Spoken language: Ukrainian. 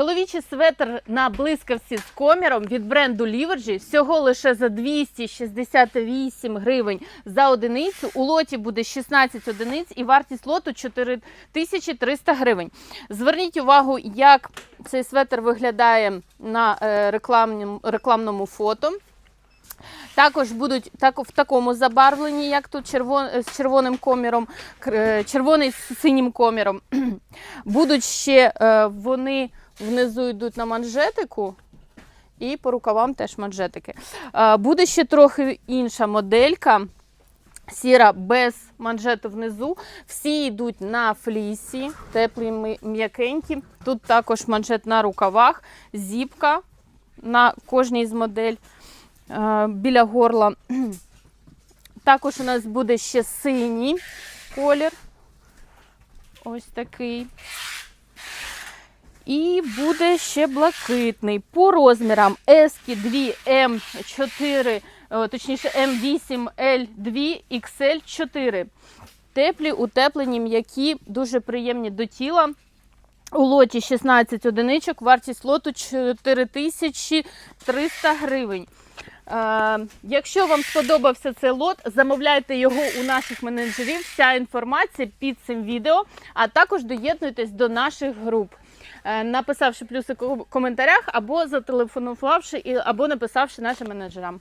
Чоловічий светр на блискавці з коміром від бренду Livergy всього лише за 268 гривень за одиницю. У лоті буде 16 одиниць і вартість лоту 4300 гривень. Зверніть увагу, як цей светр виглядає на е, рекламному, рекламному фото. Також будуть так, в такому забарвленні, як тут червон, з червоним коміром, е, червоний з синім коміром. Будуть ще е, вони внизу йдуть на манжетику. І по рукавам теж манжетики. Буде ще трохи інша моделька. Сіра без манжету внизу. Всі йдуть на флісі, теплі м'якенькі. Тут також манжет на рукавах, зіпка на кожній з модель біля горла. Також у нас буде ще синій колір. Ось такий. І буде ще блакитний. По розмірам S 2 М4, точніше М8, L2, XL4. Теплі, утеплені, м'які, дуже приємні до тіла. У лоті 16 одиничок, вартість лоту 4300 гривень. Е, якщо вам сподобався цей лот, замовляйте його у наших менеджерів. Вся інформація під цим відео, а також доєднуйтесь до наших груп, е, написавши плюси в коментарях або зателефонувавши, і- або написавши нашим менеджерам.